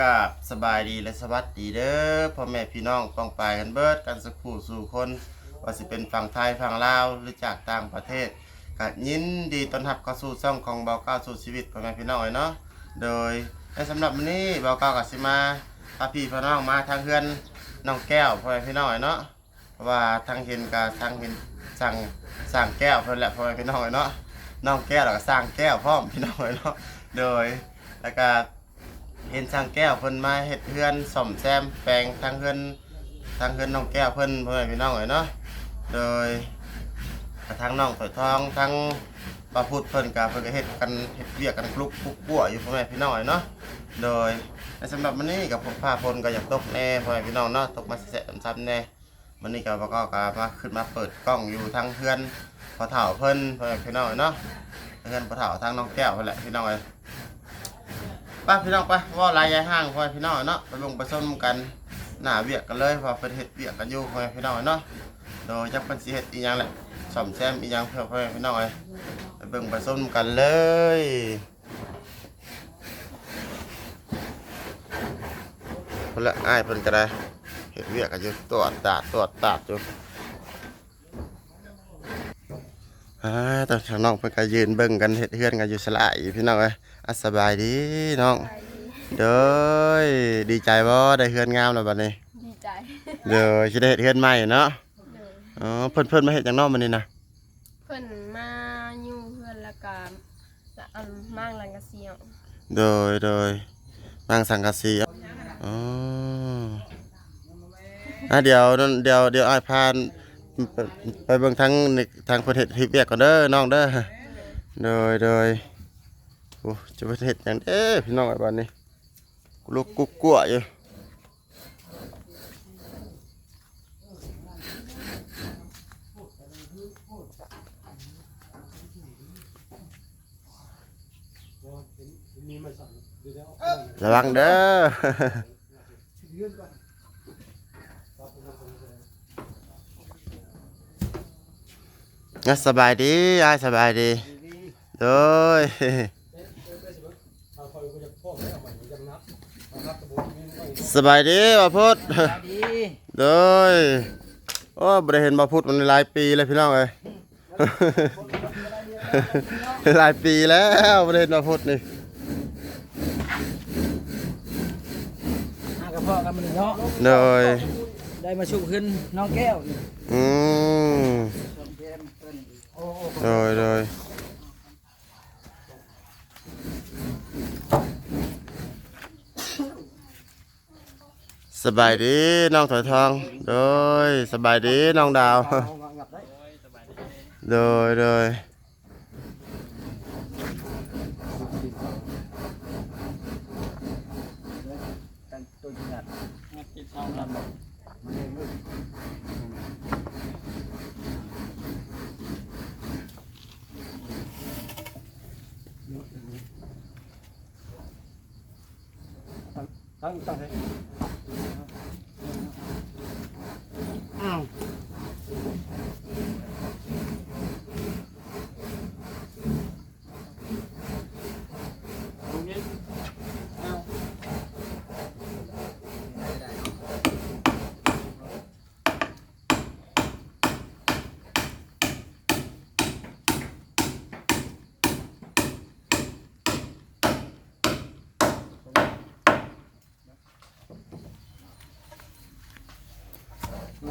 กับสบายดีและสวัสดีเด้อพ่อแม่พี่น้องป้องปายกันเบิดกันสักผู้สู่คนว่าสิเป็นฝั่งไทยฝั่งลาวหรือจากต่างประเทศก็ยินดีต้อนรับเข้าสู่ช่องของเบาเก้าสู่ชีวิตพ่อแม่พี่น้องเนาะโดยในสำหรับวันนี้เบาเก้าก็สิมาพาพี่พี่น้องมาทางเฮือนน้องแก้วพ่อแม่พี่น้องเนาะเพราะว่าทางเห็นกับทางเห็นสั่งสั่งแก้วเพิ่นแหละพ่อแม่พี่น้องเนาะน้องแก้วแล้วก็สร้างแก้วพร้อมพี่น้องเนาะโดยแล้วก็ เห็นช่างแก้วเพิ่นมาเฮ็ดเฮือนซ่อมแซมแปลงทางเฮือนทางเฮือนน้องแก้วเพิ่นพ่อแม่พี่น้องเอ้ยเนาะโดยทางน้องถอยทองทางปลาพุดเพิ่นก็เพิ่นก็เฮ็ดกันเฮ็ดเวียกกันกลุกปุกปัวอยู่พ่อแม่พี่น้องเอ้ยเนาะโดยในสำหรับมื้อนี้กับผมพาพลก็อยากตกแน่พ่อแม่พี่น้องเนาะตกมาแสะๆซ้ำๆแน่มื้อนี้ก็บ่ก็ก็มาขึ้นมาเปิดกล้องอยู่ทางเฮือนพอเฒ่าเพิ่นพ่อแม่พี่น้องเอ้ยเนาะเฮือนพอเฒ่าทางน้องแก้วเพิ่นแหละพี่น้องเอ้ย ไปพี่น้องไปว่าลายยายห้างพ่อพี่น้องเนาะไปลงไปส้มกันหน้าเวียกกันเลยพอเป็นเห็ดเวียกกันอยู่พ่อพี่น้องเนาะโดยจะเป็นสีเห็ดอีหยังแหละสอมแซมอีหยังเพื่อพ่อพี่น้องเลยไปเบิ่งไปส้มกันเลยคนละอ้ายเพิ่นก็ได้เห็ดเวียกกันอยู่ตัวจตาดตัวจตาดอยู่อ่าตอนทางน้องเพิ่นก็ยืนเบิ่งกันเห็ดเฮือนกันอยู่สลายพี่น้องเอ้ย อะสบายดีน้องเด้อดีใจบ่ได้เฮือนงามแล้วบัดนี้ดีใจเด้อสิได้เฮ็ดเฮือนใหม่เนาะเลยอ๋อเพิ่นเพิ่นมาเฮ็ดจังเนาะมื้อนี้นะเพิ่นมาอยู่เพื่อนและกาละอันมางลังกะเสียงโดยโดยบางสังกะสีอ๋ออะเดี๋ยวเดี๋ยวเดี๋ยวอ้ายพานไปไปเบิ่งทางในทางประเทศที่เวียกก่อนเด้อน้องเด้อโดยโดย โอ้จะไปเฮ็ดหยังเด้อพี่น้องไอ้บัดนี้กูลุกกุ๊กกัวอยู่ระวังเด้องั้นสบายดีอ้ายสบายดีโดย สบายดีบ่พุทธดีโดยโอ้บ่ได้เห็นบ่พุทธมันหลายปีเลยพี่น้องเอ้ยหลายปีแล้วบ่ได้เห็นบ่พุทธนี่อากระเพาะกันมันเนาะโดยได้มาชุบขึ้นน้องแก้วนี่อืมส่วนเพิ่นเพิ่นโอ้โดยโดย สบายดีน้องถอยทองโดยสบายดีน้องดาวเอางับได้โดยโดยกันตัวจริงอะงับติดเอาลำมันเองลูกตั้งตั้งให้อ้าว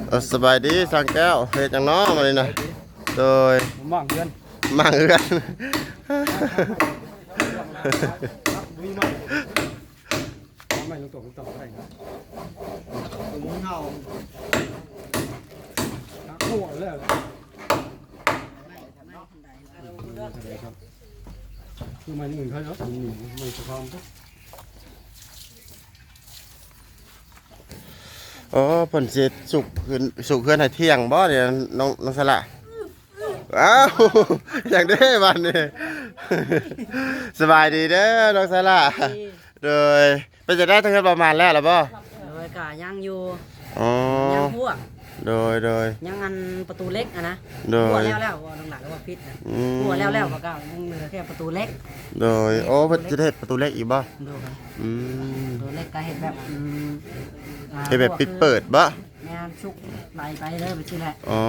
เออสบายดีสังแก้วเฮ็ดจังน้อมาเลยนะโดยผมมั่งเพื่อนมั่งเอือนมีมั่งไม่ลงตัวลงตัวอะไรนะตัวมึงเงาหัวเลยคือมันอื่นเขาเนาะมันสะพาน ปุ๊บโอ้เพิ่นสิสุกขึ้นสุกขึ้นให้เที่ยงบ่เนี่ยน้องน้องสละอ้าวอย่างเด้บัดนี้สบายดีเด้อน้องสละโดยเป็นจะได้ทั้งประมาณแล้วล่ะบ่โดยกะยังอยู่อ๋อยังพวก โดยโดย ยังอันประตูเล็กอะนะโดหัวยแล้วแล้วว่าหลังๆว่าพิษนะอืมหัวแล้วแล้วว่าก็ยังเหลือแค่ประตูเล็กโดยโอ้เพิ่นจะได้เฮ็ดประตูเล็กอีกบ่ดูกันอืมประตูเล็กก็เห็นแบบอืมอ่าเฮ็ดแบบปิดเปิดบ่แม่นชุกไหลไปเลยไปชื่อแหละอ๋อ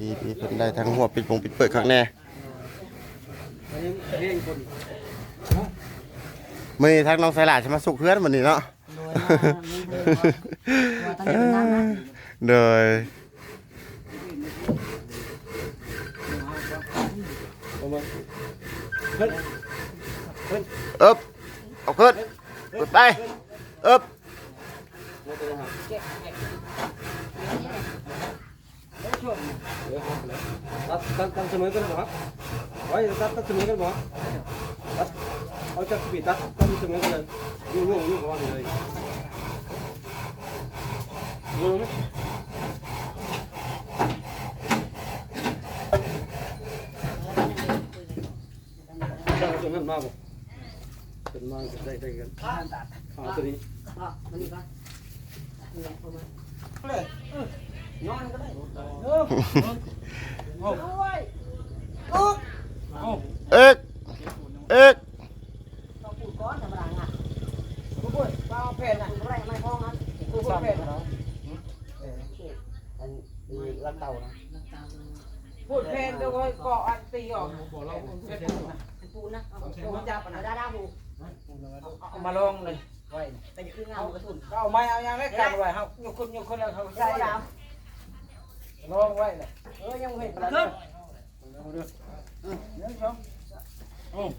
ดีดีเพิ่นได้ทั้งหัวปิดปงปิดเปิดข้างแน่อันนี้เรียงคนมื้อนี้ทางน้องไสลาสิมาสุกเพื่อนมื้อนี้เนาะโดยว่ามีเพื่อนว่าตอนนี้เป็นนั่นนะโดยเอามาเฮ้ยเฮ้ยอึบเอาขึ้นเปิดไปอึบมาตัวหาเดี๋ยวครับเลยตัดตัดตัดเสมอกันบ่ครับไว้ตัดตัดเสมอกันบ่ตัดเอาจากปีตัดตัดเสมอกันเลยยุ่งยุ่งยุ่งก่อนเลยยุ่งไหมได้จ นนั้นมาบ่จนมาได้ได้กันเอาตัวนี้อะมานี่ก่อนนี่แหละประมาณ นอนก็ได้ เอ็กเอ็ก ต้องพูดก่อนธรรมดาอะพูดเปล่าแผ่นอะไม่ไม่พ้องนะพูดแผ่นเหรออันนี้ลักเต่านะลักเต่า พูดเพลงเดี๋ยวก็เกาะอันตีออกบอกเราเป็นปูนะเอาเอาจับนะด้าด้าปูเอามาลงเลยไว้แต่อย่าขึ้นเงากระสุนเอาไม้เอาอย่างแรกกันไว้เขายกคนยกคนแล้วเขาใช่ใส่แล้วลงไว้เลยเออยังเห็นปลาขึ้น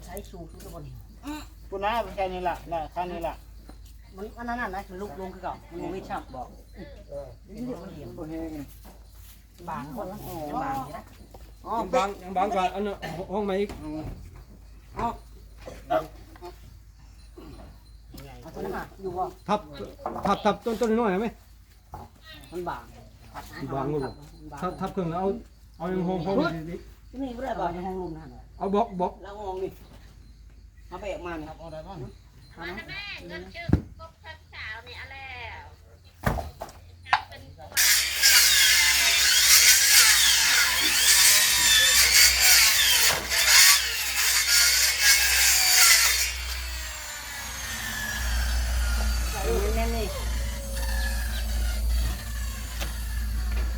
ใช้ชูทุกคนกูน้าแค่นี้แหละแหละแค่นี้แหละมันอันนั้นน่ะนะมันลุกลงคือเก่ามันไม่ชับบอกนี่เดี๋ยวมันเหี่ยมตัวเฮง บางคนละบางนะอ๋อยังบางยังบางกว่าอันนั้นห้องไหมอีกเอาตัวนั้นมาอยู่บ่ทับทับทับต้นต้นน้อยไหมมันบางบางหมดเลยทับทับเครื่องแล้วเอาเอายังห้องห้องดีนี่ไม่ได้บ่ในห้องลุมนะๆเอาบล็อกบล็อกแล้วห้องนี่มาแบกมานี่ครับเอาได้ป่ะแน่นี่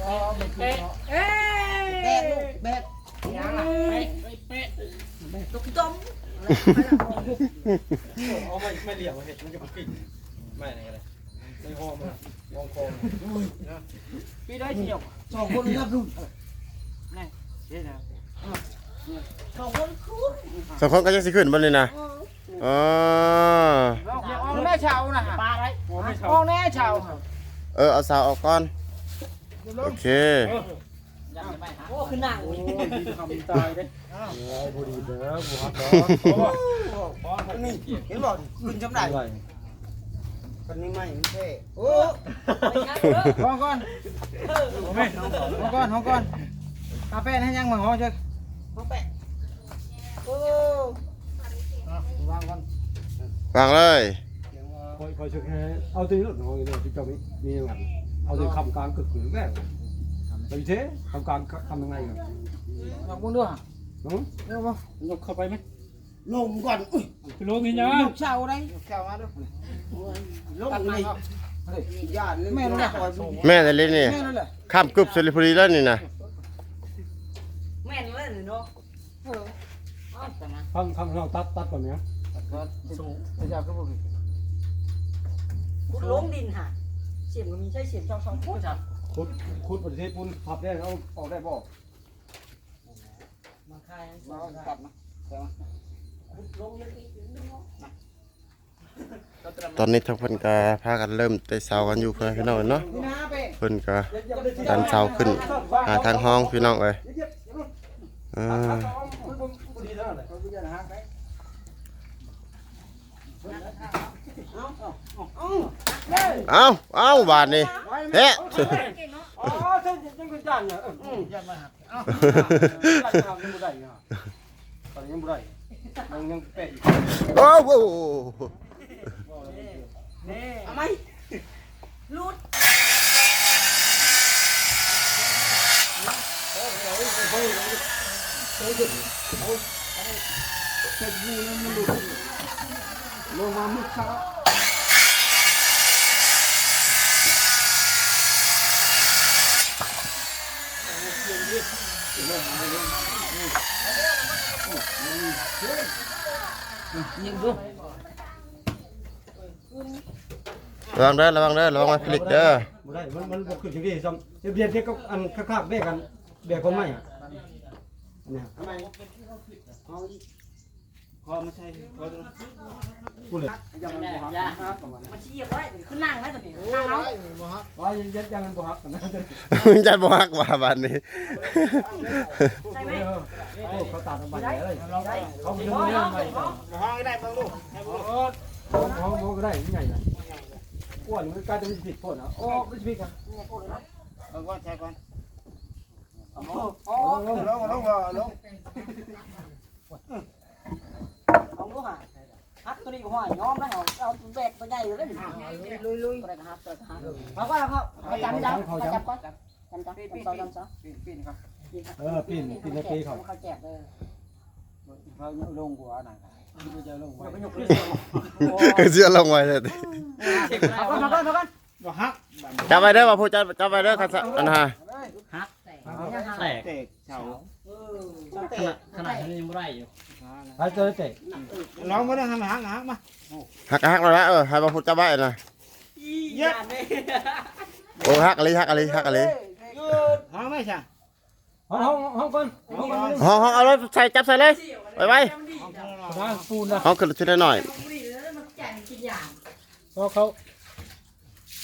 เอ๊ะเอ๊แบกลูกแบกยังอะเป๊ะเป๊ะตุ๊กต้มเอาไม่ไม่เหลี่ยมเห็ดมันจะปิดไม่อะไรอะไรไม่ห้องมันห้องคองพี่ได้เที่ยวสองคนครับลูกนี่นะสองคนคูณสองคนก็จะสิขึ้นบ่นี่นะอ๋อเราเอาแม่ชาวนะปลาไรโอ้อเอาบแม่ชาวเออเอาสาวออกก่อน โอเคโอ้คือหนังโอ้ยดีทำตายเด้บุรีเด้อบุฮักเด้อนี่เห็นบอกขึ้นจำได้อะไรคนนี้ไม่เท่โอ้ไม่ใช่เด้อห้องก่อนห้องก่อนห้องก่อนกาแฟให้ยังมาห้องเชิญมาแปะโอ้วางก่อนวางเลยคอยคอยช่วยเอาตัวนี้หลุดห้องนี้เลยที่เจ้ามีมีอย่างนั้น เอาตัวคำกลางกึกหรือแม่ไปเท่คำกลางทำยังไงกันลองมึงด้วยน้องเร็วมายกเข้าไปไหมลงก่อนอุ้ยไปลงนี่นะลูกเช้าได้ลูกเช้ามาด้วยลงนี่เฮ้ยญาติแม่นั่นแหละแม่แต่เล่นนี่แม่นั่นแหละข้ามกึบสุริพุรีแล้วนี่นะแม่นเลยเนาะเออแต่มาข้างข้างเราตัดตัดก่อนไหมก็สูงพระเจ้าก็บอกคุณลงดินค่ะเสียมก็มีใช้เสียมช่องช่องพูดจับคุดคุดประเทศปุ่นพับได้เอาออกได้บ่มาคายมาตัดมาลงยังอีกตอนนี้ทั้งเพิ่นก็พากันเริ่มไต่เสากันอยู่เพื่อนพี่น้องเนาะนี่นะเป้เพิ่นก็ดันเสาขึ้นหาทางห้องพี่น้องเอ้ยอ่าบุรีเท่าไหร่เขาจะหาไป เอาเอาบาทนี่เฮ้อ๋อเส้นยังเป็นจานเนี่ยอืมยันมาหักอ้าวยังบ่ได้เนาะตอนนี้ยังบ่ได้ยังยังเป็ดโอ้โหนี่เอาไหมลุดลงมามึกครับ ยิงดูระวังเด้อระวังเด้อระวังมาพลิกเด้อบ่ได้มันมันบ่ขึ้นถึงที่ซ้ำเดี๋ยวเบียดเด็กก็อันคาบๆเบกกันเบกของไม่อะเนี่ย ทำไมเอาพอไม่ใช่พอกูเลยยังไม่พออย่ามันชี้ไว้ขึ้นนั่งไว้ตรงนี้นั่งเอาว่ายัดยังมันบ่ฮักกันนะมึงจะบ่ฮักว่าบาดนี้ใช่ไหมเขาตัดออกไปเลยได้เขาไปเรื่องนี้ไปห้องได้บ้างลูกให้ลูกเขาเขาเขาก็ได้ยังไงนะอ้วนมันกลายเป็นผิดผลอะโอ้ไม่ผิดอะเอาก่อนใช่ก่อนโอ้ลงลงลงลง เอาลูกอะฮักตัวนี้ก็ห้อยย้อมแล้วเหรอเอาแบกตัวใหญ่เลยลุยลุยตัวไหนก็ฮักตัวไหนก็ฮักเอาก็แล้วเขาประจำจังประจำก็จำจังจำซอจำซอปีนปีนครับเออปีนปีนในปีเขาเขาแจกเลยเขาลงหัวหน่อยเขาจะลงก็เสื้อลงไว้เลยเอาก่อนเอาก่อนเอาก่อนบ่ฮักจับไว้เด้อว่าผู้จับจับไว้เด้อคันซะอันฮะแตกเตะเฉา ขนาดขนาดนี้ยังไม่ได้อยู่ใครเจอเตะร้องมาได้ทำฮักฮักมาฮักฮักแล้วนะเออให้ว่าผู้จับไว้นะเยอะโอ้ฮักอะไรฮักอะไรฮักอะไรฮักไม่ใช่ห้องห้องห้องก่อนห้องก่อนห้องห้องเอารถใส่จับใส่เลยไปไปนะปูนนะห้องขึ้นทีละหน่อยเขาเขา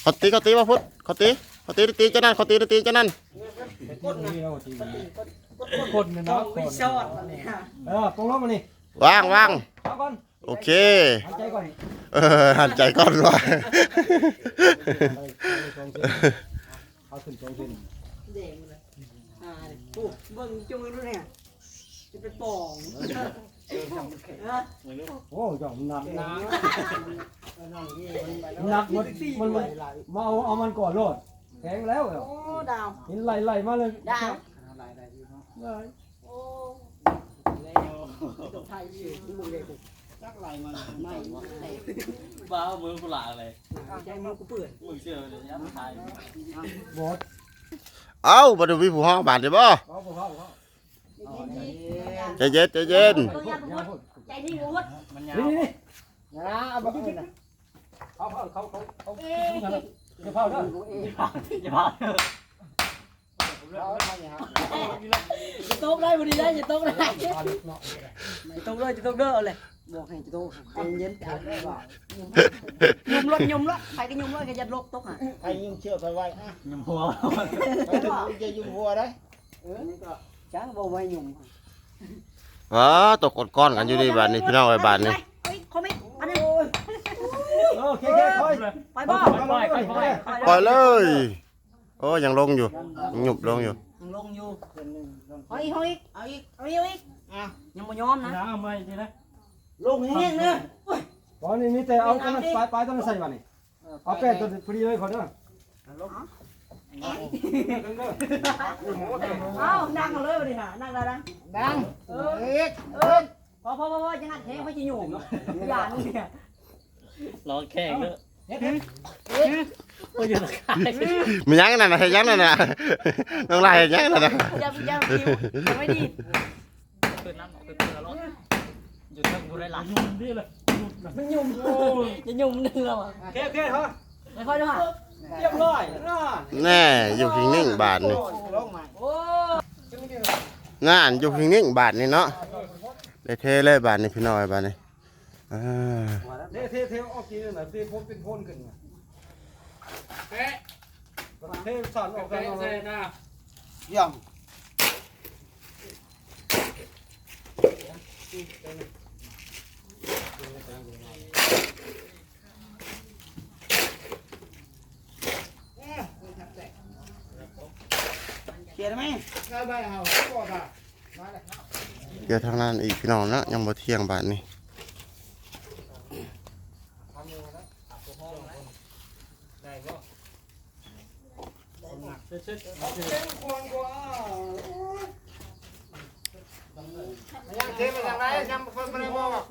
เขาตีเขาตีว่าพุทธเขาตีเขาตีตีเจ้านั่นเขาตีตีเจ้านั่น คนนี่เราทีคนเนี่ยนะคนชอดเนี่ยเออปงล้อมานี่วางวางเอาก่อนโอเค หายใจก่อนเออหันใจก่อนว่าเอาขึ้นสองเส้นเด็กเลยอ่าโอ้เบิ่งจุงดูเนี่ยจะไปปองโอ้ยอมหนักนะหนักมันมันมันมาเอาเอามันก่อนโลดแข็งแล้วโอ้ดาว เห็นไหลไหลมาเลยดาว เลยโอ้ตไทยอยู่มึงเลยจักไหลมันไม่บ้ามือกูหลาเลยใจมึงกูเปื่อนมึงเชื่อเลยยัดไทยบดเอ้าบ่ดูมีผู้ห้องบาดเด้บ่เขาเขาเขาเขาใจเย็นใจเย็นใจนี่กูดมันยาวนะเอาไปกินนะเขาเขาเขาเขาเขาจะเผาเด้ออย่าพา จะตกได้พอดีได้จะตกได้จะตกเลยจะตกเด้อเลยบอกให้จะตกใจเย็นยุ่มรถยุ่มรถใครก็ยุ่มรถแกจะลกตกอะใครยุ่งเชื่อใครไว้ฮะหนุ่มหัวใครถึงจะยุ่งหัวได้เออนี่ก็จ้างบอกไว้ยุ่มอ๋อตกกดก้อนกันอยู่นี่บาดนี้พี่น้องไอ้บาดนี้เฮ้ยเขาไม่อันนี้โอเคโอเคคอยไปบ่ค่อยๆค่อยปล่อยเลย โอ้ยังลงอยู่หยุบลงอยู่ลงอยู่เอาอีกเอาอีกเอาอีกเอาอีกยังไม่ยอมนะๆน้ำไม่ดีนะลงแห้งเลยตอนนี้มีแต่เอาตัวนั้นปลายปลายตัวนั้นใส่มานี่เอาแป้งตัวพอดีเลยขอเด้อเอานั่งกันเลยดิฮะนั่งได้ดังดังเออเอ็กเออพอพอพอพอจะงัดแห้งไม่จะยุ่งอย่านี่เนี่ยรอแข่งเนอะ เอ็กไม่อยู่ตะไคร้มียังนั่นน่ะเฮ็ดยังนั่นน่ะน้องลายเฮ็ดยังนั่นน่ะอย่าอย่าคิวยังไม่ดีขึ้นน้ำออกขึ้นเรือรถหยุดเรื่องกูได้หลังดีเลยมันยุ่งจะยุ่งนึงแล้วอะโอเคโอเคเฮ้ยไม่ค่อยด้วยฮะเรียบร้อยน่าแน่อยู่พิงนิ่งบาดนี่ลงาโอ้งานอยู่พิงนิ่งบาดนี่เนาะได้เทเลยบาดนี่พี่น้องไอ้บาดนี่ อ่าเทเทเทออกกินน่ะเทพบเป็นพ่นขึ้นน่ะเทสั่นออกกันเอาย่องเขียนไหมได้ใบเฮาก็ได้เดี๋ยวทางนั้นอีกพี่น้องเนาะยังบ่เที่ยงบาดนี่ เป็นคนกว่า ยังเทมาจากไหนยังเพิ่นบ่ได้บอก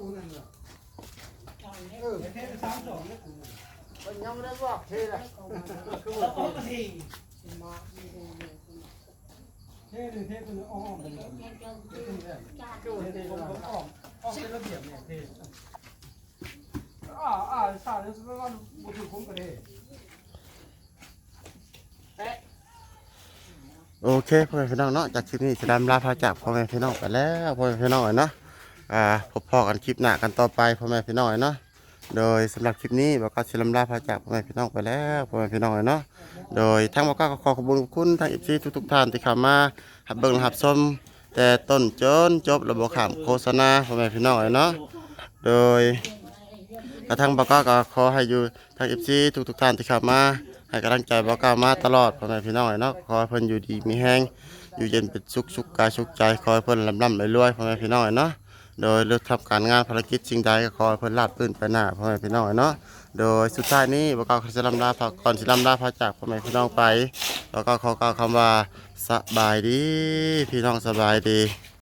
เออเทไปสามสองเนี่ยมันยังไม่ได้บอกเทเลยคือว่าเทเทหนึ่งเทเป็นอ้อมเป็นแบบนี้คือเทเป็นอ้อมอ้อมเป็นระเบียบเนี่ยเทอ่าอ่าสาเนี่ยเป็นว่าบุตรคุ้มกันเท โอเคพ่อแม่พี่น้องเนาะจากคลิปนี้จะดำลาพาจากพ่อแม่พี่น้องไปแล้วพ่อแม่พี่น้องเนาะอ่าพบพ่อกันคลิปหน้ากันต่อไปพ่อแม่พี่น้องเนาะโดยสำหรับคลิปนี้บอกก็จะลำลาพาจากพ่อแม่พี่น้องไปแล้วพ่อแม่พี่น้องเนาะโดยทั้งบอกก็ขอขอบคุณทั้งอีซีทุกๆท่านที่เข้ามาหับเบิ่งหับชมแต่ต้นจนจบระบบขามโฆษณาพ่อแม่พี่น้องเนาะโดยกระทั่งบอกก็ขอให้อยู่ทั้งอีซีทุกๆท่านที่เข้ามา ให้กำลังใจบอกกล่าวมาตลอดพ่อแม่พี่น้องเนาะขอให้เพิ่นอยู่ดีมีแห้งอยู่เย็นเป็นสุขสุขกายสุขใจขอให้เพิ่นลำลำรวยๆพ่อแม่พี่น้องเนาะโดยเลือกทำการงานภารกิจสิ่งใดก็ขอให้เพิ่นราบรื่นไปหน้าพ่อแม่พี่น้องเนาะโดยสุดท้ายนี้บอกกล่าวจะลำลาพาก่อนสิลำลาพาจากพ่อแม่พี่น้องไปแล้วก็ขอกล่าวคำว่าสบายดี พี่น้องสบายดี